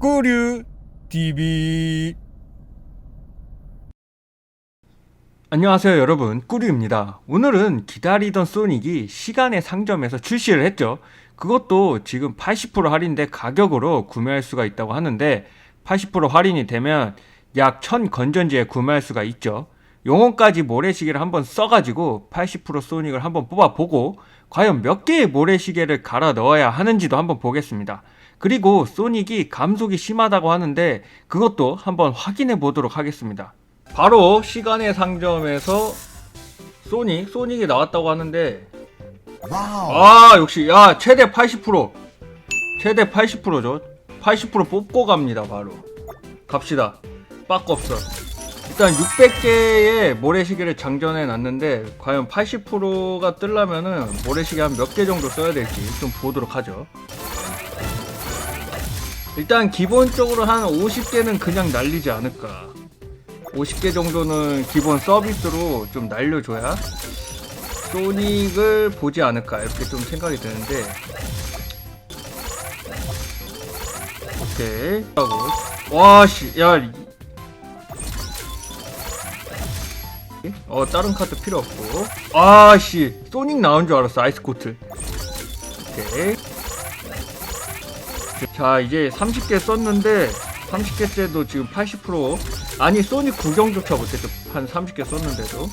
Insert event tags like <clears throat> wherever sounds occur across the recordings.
꾸류 TV 안녕하세요 여러분. 꾸류입니다. 오늘은 기다리던 소닉이 시간의 상점에서 출시를 했죠. 그것도 지금 80% 할인돼 가격으로 구매할 수가 있다고 하는데 80% 할인이 되면 약 1000 건전지에 구매할 수가 있죠. 용어까지 모래시계를 한번 써가지고 80% 소닉을 한번 뽑아보고 과연 몇 개의 모래시계를 갈아 넣어야 하는지도 한번 보겠습니다. 그리고 소닉이 감속이 심하다고 하는데 그것도 한번 확인해 보도록 하겠습니다. 바로 시간의 상점에서 소닉, 소닉이 나왔다고 하는데 아 역시 야 최대 80% 최대 80%죠. 80% 뽑고 갑니다 바로. 갑시다. 빠꾸 없어. 일단 600개의 모래시계를 장전해 놨는데 과연 80%가 뜨려면은 모래시계 한 몇 개 정도 써야 될지 좀 보도록 하죠 일단 기본적으로 한 50개는 그냥 날리지 않을까. 50개 정도는 기본 서비스로 좀 날려줘야 소닉을 보지 않을까 이렇게 좀 생각이 드는데. 오케이. 하고. 와씨 야 어 다른 카드 필요 없고. 아씨 소닉 나온 줄 알았어 아이스코트. 오케이 자 이제 30개 썼는데 30개째도 지금 80% 아니 소닉 구경조차 못했죠. 한 30개 썼는데도.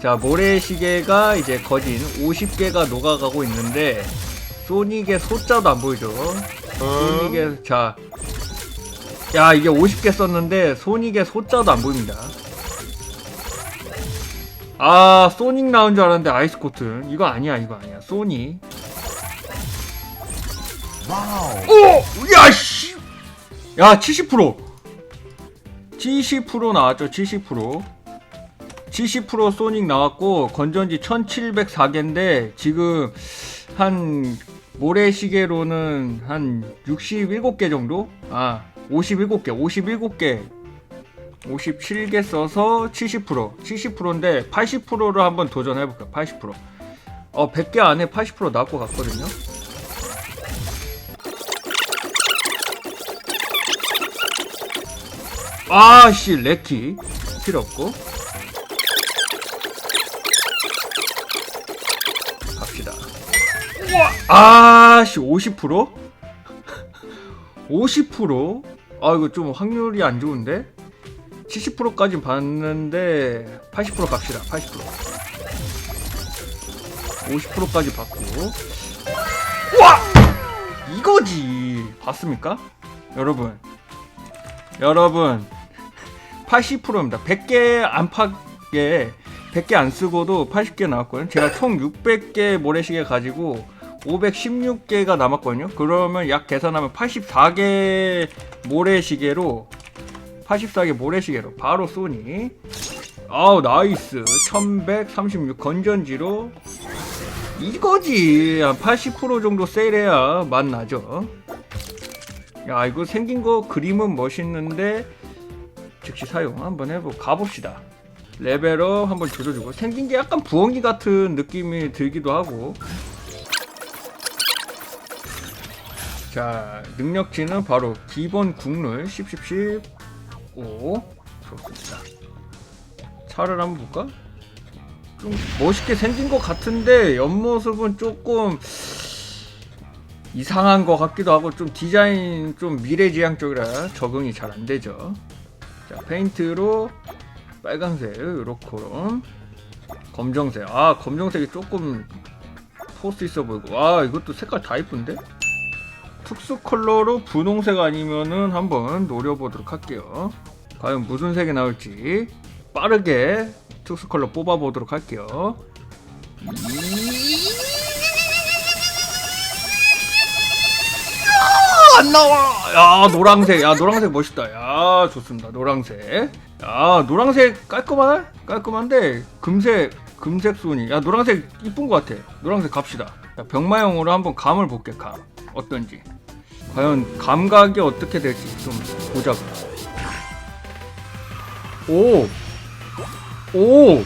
자 모래시계가 이제 거진 50개가 녹아가고 있는데 소닉의 소자도 안 보이죠? 소닉의 자 야 이게 50개 썼는데 소닉의 소자도 안 보입니다 아 소닉 나온 줄 알았는데 아이스코트. 이거 아니야 이거 아니야. 소니 오! 야씨! 야 70% 70% 나왔죠 70% 70% 소닉 나왔고 건전지 1704개인데 지금 한 모래시계로는 한 67개 정도? 아 57개 57개 57개 써서 70% 70%인데 80%를 한번 도전해볼까 80%어 100개 안에 80% 나올 것 같거든요. 아씨 레키. 필요 없고. 갑시다. 아씨 50%? 50%? <laughs> 아 이거 좀 확률이 안 좋은데 70%까지 봤는데 80% 갑시다 80% 50%까지 받고. 와! 이거지! 봤습니까? 여러분. 여러분. 80%입니다. 100개 안팎에 100개 안 쓰고도 80개 나왔거든요. 제가 총 600개 모래시계 가지고 516개가 남았거든요. 그러면 약 계산하면 84개 모래시계로 84개 모래시계로 바로 소니. 아우 나이스. 1136 건전지로. 이거지. 한 80% 정도 세일해야 맛나죠. 야 이거 생긴 거 그림은 멋있는데 즉시 사용 한번 해보고 가봅시다. 레벨업 한번 조져주고. 생긴 게 약간 부엉이 같은 느낌이 들기도 하고. 자 능력치는 바로 기본 국룰 10 10 10 오 좋습니다. 차를 한번 볼까? 좀 멋있게 생긴 것 같은데 옆모습은 조금 이상한 것 같기도 하고 좀 디자인 좀 미래지향 쪽이라 적응이 잘 안 되죠. 자 페인트로 빨강색 요렇게 검정색. 아 검정색이 조금 포스 있어 보이고. 아 이것도 색깔 다 이쁜데? 특수 컬러로 분홍색 아니면은 한번 노려보도록 할게요. 과연 무슨 색이 나올지 빠르게 특수 컬러 뽑아보도록 할게요. 안 나와! 야, 노랑색. 야, 노랑색 멋있다. 야, 좋습니다. 노랑색. 야, 노랑색 깔끔하네? 깔끔한데, 금색, 금색 손이. 야, 노랑색 이쁜 것 같아. 노랑색 갑시다. 자, 병마용으로 한번 감을 볼게, 감. 어떤지. 과연 감각이 어떻게 될지 좀 보자고. 오! 오!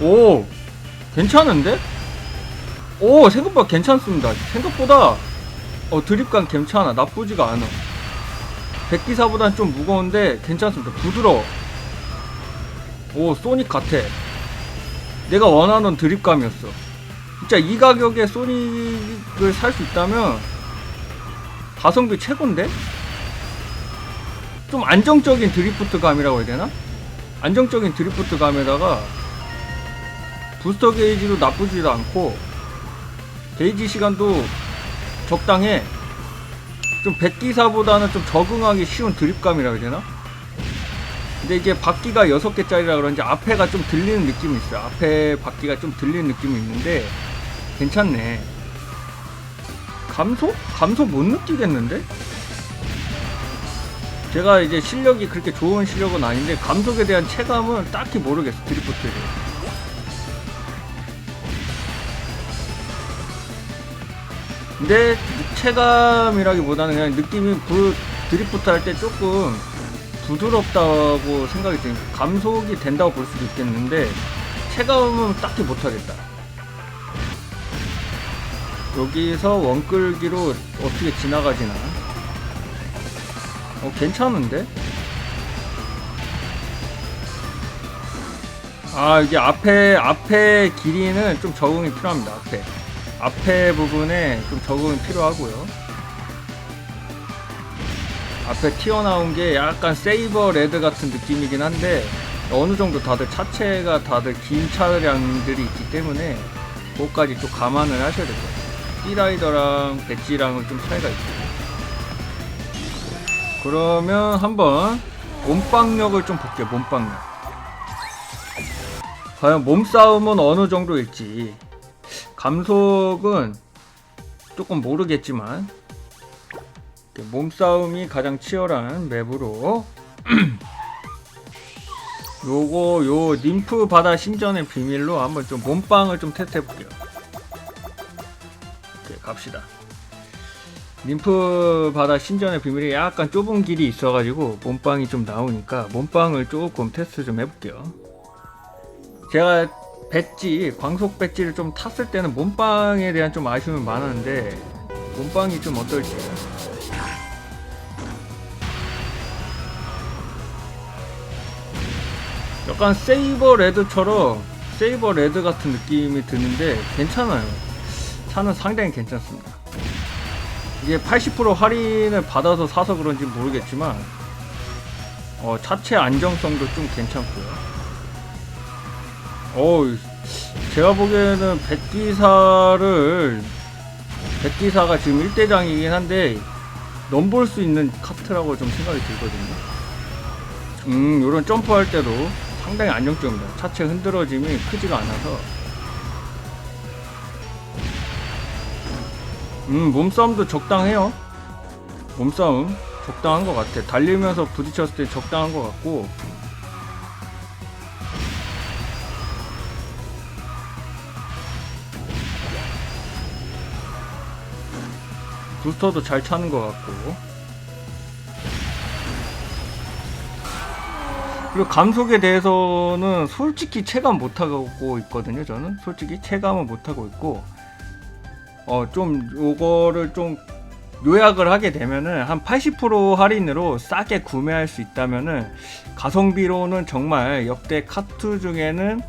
오. 괜찮은데? 오 생각보다 괜찮습니다. 생각보다 어 드립감 괜찮아. 나쁘지가 않아. 백기사보단 좀 무거운데 괜찮습니다. 부드러워. 오 소닉 같아. 내가 원하는 드립감이었어. 진짜 이 가격에 소닉을 살 수 있다면 가성비 최고인데? 좀 안정적인 드리프트 감이라고 해야 되나? 안정적인 드리프트 감에다가 부스터 게이지도 나쁘지도 않고 게이지 시간도 적당해 좀 백기사보다는 좀 적응하기 쉬운 드립감이라고 해야 되나? 근데 이게 바퀴가 6개짜리라 그런지 앞에가 좀 들리는 느낌이 있어요 앞에 바퀴가 좀 들리는 느낌이 있는데 괜찮네 감소? 감소 못 느끼겠는데? 제가 이제 실력이 그렇게 좋은 실력은 아닌데 감속에 대한 체감은 딱히 모르겠어 드리프트에 근데 체감이라기보다는 그냥 느낌이 부, 드리프트 할 때 조금 부드럽다고 생각이 드니 감속이 된다고 볼 수도 있겠는데 체감은 딱히 못하겠다 여기서 원끌기로 어떻게 지나가지나? 어 괜찮은데? 아 이게 앞에 앞에 길이는 좀 적응이 필요합니다 앞에. 앞에 부분에 좀 적응이 필요하고요. 앞에 튀어나온 게 약간 세이버 레드 같은 느낌이긴 한데 어느 정도 다들 차체가 다들 긴 차량들이 있기 때문에 그것까지 좀 감안을 하셔야 될 것 같아요 띠라이더랑 배지랑은 좀 차이가 있고 그러면 한번 몸빵력을 좀 볼게요 몸빵력. 과연 몸싸움은 어느 정도일지. 감속은 조금 모르겠지만 몸싸움이 가장 치열한 맵으로. <clears throat> 요거 요 님프 바다 신전의 비밀로 한번 좀 몸빵을 좀 테스트 해볼게요 갑시다 님프 바다 신전의 비밀이 약간 좁은 길이 있어가지고 몸빵이 좀 나오니까 몸빵을 조금 테스트 좀 해볼게요. 제가 배지 광속 배지를 좀 탔을 때는 몸빵에 대한 좀 아쉬움이 많았는데 몸빵이 좀 어떨지. 약간 세이버 레드처럼 세이버 레드 같은 느낌이 드는데 괜찮아요. 차는 상당히 괜찮습니다. 이게 80% 할인을 받아서 사서 그런지 모르겠지만 어, 차체 안정성도 좀 괜찮고요. 어, 제가 보기에는 백기사를 백기사가 지금 1대장이긴 한데 넘볼 수 있는 카트라고 좀 생각이 들거든요. 음, 요런 점프할 때도 상당히 안정적입니다. 차체 흔들어짐이 크지가 않아서 음 몸싸움도 적당해요. 몸싸움 적당한 것 같아. 달리면서 부딪혔을 때 적당한 것 같고. 부스터도 잘 차는 것 같고. 그리고 감속에 대해서는 솔직히 체감 못하고 있거든요 저는. 솔직히 체감은 못하고 있고 어 좀 요거를 좀 요약을 하게 되면은 한 80% 할인으로 싸게 구매할 수 있다면은 가성비로는 정말 역대 카트 중에는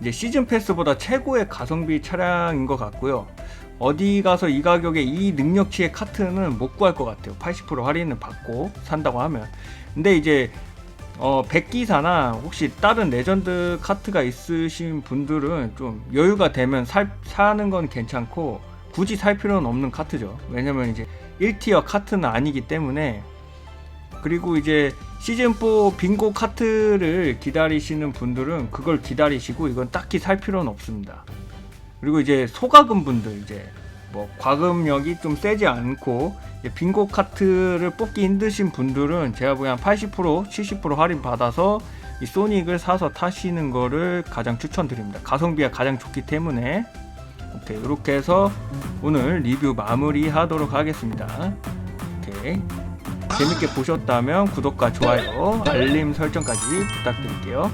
이제 시즌 패스보다 최고의 가성비 차량인 것 같고요. 어디 가서 이 가격에 이 능력치의 카트는 못 구할 것 같아요. 80% 할인을 받고 산다고 하면. 근데 이제 어, 백기사나 혹시 다른 레전드 카트가 있으신 분들은 좀 여유가 되면 살, 사는 건 괜찮고 굳이 살 필요는 없는 카트죠. 왜냐면 이제 1티어 카트는 아니기 때문에 그리고 이제 시즌4 빙고 카트를 기다리시는 분들은 그걸 기다리시고 이건 딱히 살 필요는 없습니다. 그리고 이제 소가금 분들 이제 뭐 과금력이 좀 세지 않고 빙고 카트를 뽑기 힘드신 분들은 제가 보기엔 80% 70% 할인 받아서 이 소닉을 사서 타시는 거를 가장 추천드립니다. 가성비가 가장 좋기 때문에 오케이 이렇게 해서 오늘 리뷰 마무리 하도록 하겠습니다. 오케이. 재밌게 보셨다면 구독과 좋아요 알림 설정까지 부탁드릴게요